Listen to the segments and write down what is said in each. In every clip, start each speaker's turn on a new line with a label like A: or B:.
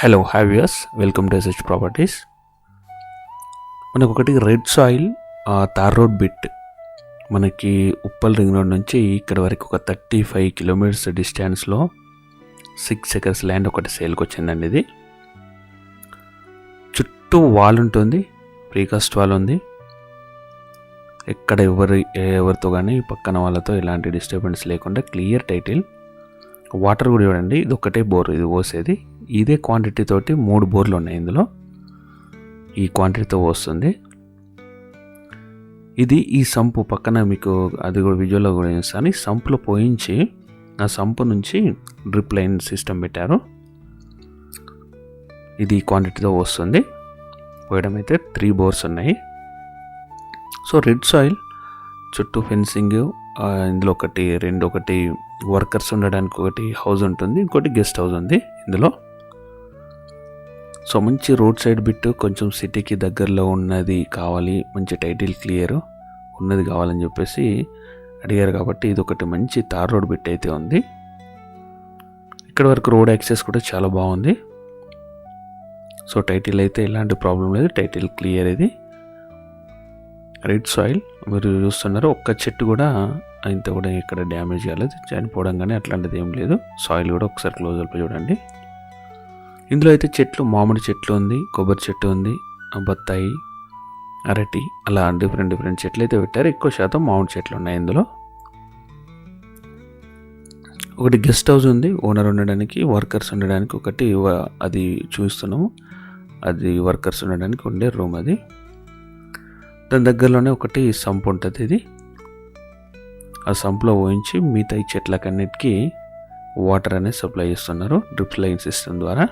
A: Hello hi viewers welcome to SH properties మనకు ఒకటి red soil tar road bit మనకి Uppal ring road నుంచి ఇక్కడ వరకు ఒక థర్టీ ఫైవ్ కిలోమీటర్స్ డిస్టెన్స్లో సిక్స్ ఎకర్స్ ల్యాండ్ ఒకటి సేల్కి వచ్చిందండి ఇది. చుట్టూ వాల్ ఉంటుంది ప్రీకాస్ట్ వాల్ ఉంది. ఎక్కడ ఎవరి ఎవరితో కానీ పక్కన వాళ్ళతో ఎలాంటి డిస్టర్బెన్స్ లేకుండా క్లియర్ టైటిల్ వాటర్ కూడా చూడండి ఇది ఒకటే బోర్ ఇది పోసేది. ఇదే క్వాంటిటీ తోటి మూడు బోర్లు ఉన్నాయి ఇందులో. ఈ క్వాంటిటీతో వస్తుంది. ఇది ఈ సంపు పక్కన మీకు అది కూడా విజువల్లో కూడా చేస్తాను ఈ సంపులో పోయించి ఆ సంపు నుంచి డ్రిప్ లైన్ సిస్టమ్ పెట్టారు. ఇది క్వాంటిటీతో వస్తుంది. పోయడం అయితే త్రీ బోర్స్ ఉన్నాయి. సో రెడ్ సాయిల్ చుట్టూ ఫెన్సింగ్ ఇందులో ఒకటి రెండు ఒకటి వర్కర్స్ ఉండడానికి ఒకటి హౌస్ ఉంటుంది. ఇంకోటి గెస్ట్ హౌస్ ఉంది ఇందులో. సో మంచి రోడ్ సైడ్ బిట్ కొంచెం సిటీకి దగ్గరలో ఉన్నది కావాలి మంచి టైటిల్ క్లియర్ ఉన్నది కావాలని చెప్పేసి అడిగారు కాబట్టి ఇది ఒకటి మంచి తార్ రోడ్ బిట్ అయితే ఉంది. ఇక్కడ వరకు రోడ్ యాక్సెస్ కూడా చాలా బాగుంది. సో టైటిల్ అయితే ఎలాంటి ప్రాబ్లం లేదు టైటిల్ క్లియర్ ఇది. రెడ్ సాయిల్ మీరు చూస్తున్నారు ఒక్క చెట్టు కూడా ఇంత కూడా ఇక్కడ డ్యామేజ్ కాలేదు చనిపోవడం కానీ అట్లాంటిది ఏం లేదు. సాయిల్ కూడా ఒకసారి క్లోజ్ అప్ చూడండి. ఇందులో అయితే చెట్లు మామిడి చెట్లు ఉంది కొబ్బరి చెట్టు ఉంది బత్తాయి అరటి అలా డిఫరెంట్ డిఫరెంట్ చెట్లు అయితే పెట్టారు. ఎక్కువ శాతం మామిడి చెట్లు ఉన్నాయి ఇందులో. ఒకటి గెస్ట్ హౌస్ ఉంది ఓనర్ ఉండడానికి వర్కర్స్ ఉండడానికి ఒకటి అది చూస్తున్నాము. అది వర్కర్స్ ఉండడానికి ఉండే రూమ్ అది. దాని దగ్గరలోనే ఒకటి సంప్ ఉంటుంది ఇది. ఆ సంప్లో ఊహించి మిగతా ఈ చెట్లకన్నిటికీ వాటర్ అనేది సప్లై చేస్తున్నారు డ్రిప్ లైన్ సిస్టమ్ ద్వారా.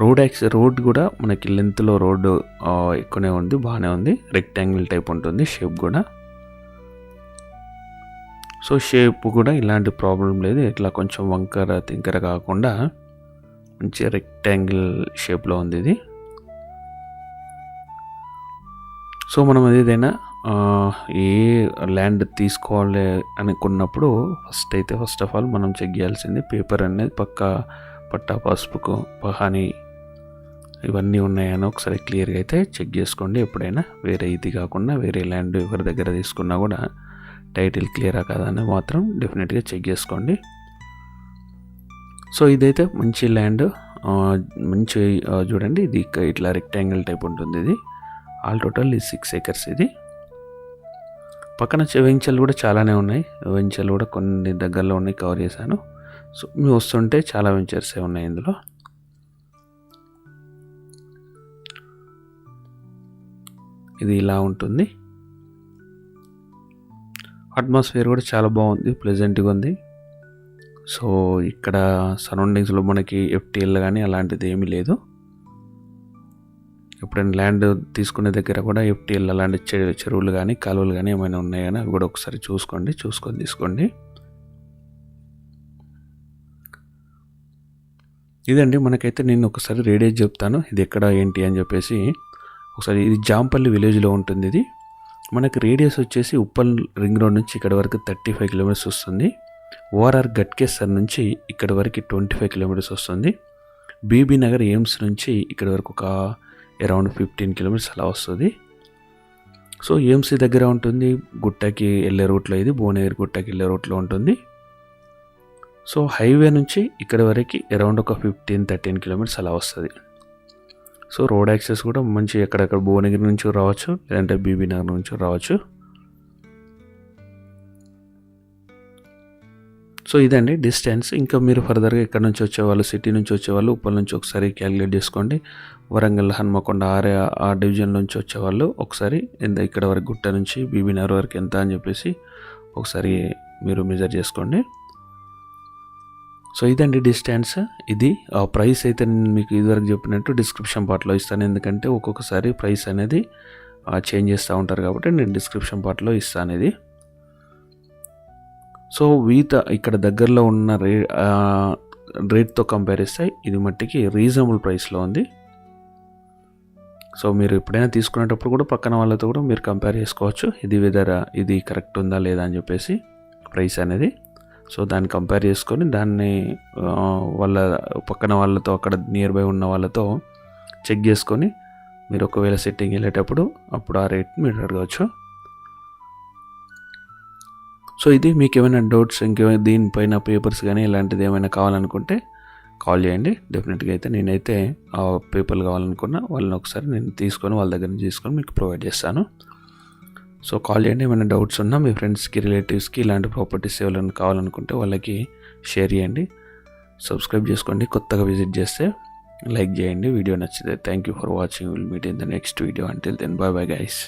A: రోడ్ యాక్స్ రోడ్ కూడా మనకి లెంత్లో రోడ్డు ఎక్కువనే ఉంది బాగానే ఉంది. రెక్టాంగిల్ టైప్ ఉంటుంది షేప్ కూడా. సో షేప్ కూడా ఇలాంటి ప్రాబ్లం లేదు. ఇట్లా కొంచెం వంకర తింకర కాకుండా మంచి రెక్టాంగిల్ షేప్లో ఉంది ఇది. సో మనం ఏదైనా ఏ ల్యాండ్ తీసుకోవాలి అనుకున్నప్పుడు ఫస్ట్ అయితే ఫస్ట్ ఆఫ్ ఆల్ మనం చెక్ చేయాల్సింది పేపర్ అనేది పక్క పట్టా పసుపుకు పహాని ఇవన్నీ ఉన్నాయని ఒకసారి క్లియర్గా అయితే చెక్ చేసుకోండి. ఎప్పుడైనా వేరే ఇది కాకుండా వేరే ల్యాండ్ ఎవరి దగ్గర తీసుకున్నా కూడా టైటిల్ క్లియరా అని మాత్రం డెఫినెట్గా చెక్ చేసుకోండి. సో ఇదైతే మంచి ల్యాండ్ మంచి చూడండి ఇది ఇట్లా రెక్టాంగిల్ టైప్ ఉంటుంది ఇది. ఆల్ టోటల్ ఇది సిక్స్ ఏకర్స్ ఇది. పక్కన వెంచర్లు కూడా చాలానే ఉన్నాయి. వెంచర్లు కూడా కొన్ని దగ్గరలో ఉన్నాయి కవర్ చేశాను. సో మేము వస్తుంటే చాలా వెంచర్సే ఉన్నాయి ఇందులో. ఇది ఇలా ఉంటుంది. అట్మాస్ఫియర్ కూడా చాలా బాగుంది ప్లెజెంట్గా ఉంది. సో ఇక్కడ సరౌండింగ్స్లో మనకి ఎఫ్టీఎల్ కానీ అలాంటిది ఏమీ లేదు. ఎప్పుడైనా ల్యాండ్ తీసుకునే దగ్గర కూడా ఎఫ్టీఎల్ అలాంటి చెరువులు కానీ కాలువలు కానీ ఏమైనా ఉన్నాయి కానీ అవి కూడా ఒకసారి చూసుకోండి చూసుకొని తీసుకోండి. ఇదండి మనకైతే నేను ఒకసారి రేడియస్ చెప్తాను. ఇది ఎక్కడ ఏంటి అని చెప్పేసి ఒకసారి ఇది జాంపల్లి విలేజ్లో ఉంటుంది ఇది. మనకు రేడియస్ వచ్చేసి ఉప్పల్ రింగ్ రోడ్ నుంచి ఇక్కడ వరకు థర్టీ ఫైవ్ కిలోమీటర్స్ వస్తుంది. ఓఆర్ఆర్ గట్కేసర్ నుంచి ఇక్కడ వరకు ట్వంటీ ఫైవ్ కిలోమీటర్స్ వస్తుంది. బీబీ నగర్ ఎయిమ్స్ నుంచి ఇక్కడ వరకు ఒక అరౌండ్ ఫిఫ్టీన్ కిలోమీటర్స్ అలా వస్తుంది. సో ఏఎంసీ దగ్గర ఉంటుంది గుట్టకి వెళ్ళే రూట్లో ఇది భువనగిరి గుట్టకి వెళ్ళే రూట్లో ఉంటుంది. సో హైవే నుంచి ఇక్కడ వరకు అరౌండ్ ఒక ఫిఫ్టీన్ థర్టీన్ కిలోమీటర్స్ అలా వస్తుంది. సో రోడ్ యాక్సెస్ కూడా మంచి ఎక్కడెక్కడ భువనగిరి నుంచి రావచ్చు లేదంటే బీబీ నగర్ నుంచి రావచ్చు. సో ఇదండి డిస్టెన్స్. ఇంకా మీరు ఫర్దర్గా ఇక్కడ నుంచి వచ్చేవాళ్ళు సిటీ నుంచి వచ్చేవాళ్ళు ఉప్పల్ నుంచి ఒకసారి క్యాలిక్యులేట్ చేసుకోండి. వరంగల్ హన్మకొండ ఆరే ఆ డివిజన్ నుంచి వచ్చేవాళ్ళు ఒకసారి ఎంత ఇక్కడ వరకు గుట్ట నుంచి బీబీనగర్ వరకు ఎంత అని చెప్పేసి ఒకసారి మీరు మెజర్ చేసుకోండి. సో ఇదండి డిస్టెన్స్. ఇది ఆ ప్రైస్ అయితే నేను మీకు ఇదివరకు చెప్పినట్టు డిస్క్రిప్షన్ పార్ట్లో ఇస్తాను. ఎందుకంటే ఒక్కొక్కసారి ప్రైస్ అనేది చేంజ్ చేస్తూ ఉంటారు కాబట్టి నేను డిస్క్రిప్షన్ పార్ట్లో ఇస్తాను ఇది. సో వీత ఇక్కడ దగ్గరలో ఉన్న రే రేట్తో కంపేర్ చేస్తే ఇది మట్టికి రీజనబుల్ ప్రైస్లో ఉంది. సో మీరు ఎప్పుడైనా తీసుకునేటప్పుడు కూడా పక్కన వాళ్ళతో కూడా మీరు కంపేర్ చేసుకోవచ్చు. ఇది వెదర్ ఇది కరెక్ట్ ఉందా లేదా అని చెప్పేసి ప్రైస్ అనేది. సో దాన్ని కంపేర్ చేసుకొని దాన్ని వాళ్ళ పక్కన వాళ్ళతో అక్కడ నియర్ బై ఉన్న వాళ్ళతో చెక్ చేసుకొని మీరు ఒకవేళ సెట్టింగ్ వెళ్ళేటప్పుడు అప్పుడు ఆ రేట్ మీరు అడగవచ్చు. సో ఇది మీకు ఏమైనా డౌట్స్ ఇంకేమైనా దీనిపైన పేపర్స్ కానీ ఇలాంటిది ఏమైనా కావాలనుకుంటే కాల్ చేయండి. డెఫినెట్గా అయితే నేనైతే ఆ పేపర్లు కావాలనుకున్నా వాళ్ళని ఒకసారి నేను తీసుకొని వాళ్ళ దగ్గర నుంచి తీసుకొని మీకు ప్రొవైడ్ చేస్తాను. సో కాల్ చేయండి ఏమైనా డౌట్స్ ఉన్నా మీ ఫ్రెండ్స్కి రిలేటివ్స్కి ఇలాంటి ప్రాపర్టీస్ ఎవరైనా కావాలనుకుంటే వాళ్ళకి షేర్ చేయండి. సబ్స్క్రైబ్ చేసుకోండి కొత్తగా విజిట్ చేస్తే లైక్ చేయండి వీడియో నచ్చితే thank you for watching. Will meet in the next video. Until then bye bye guys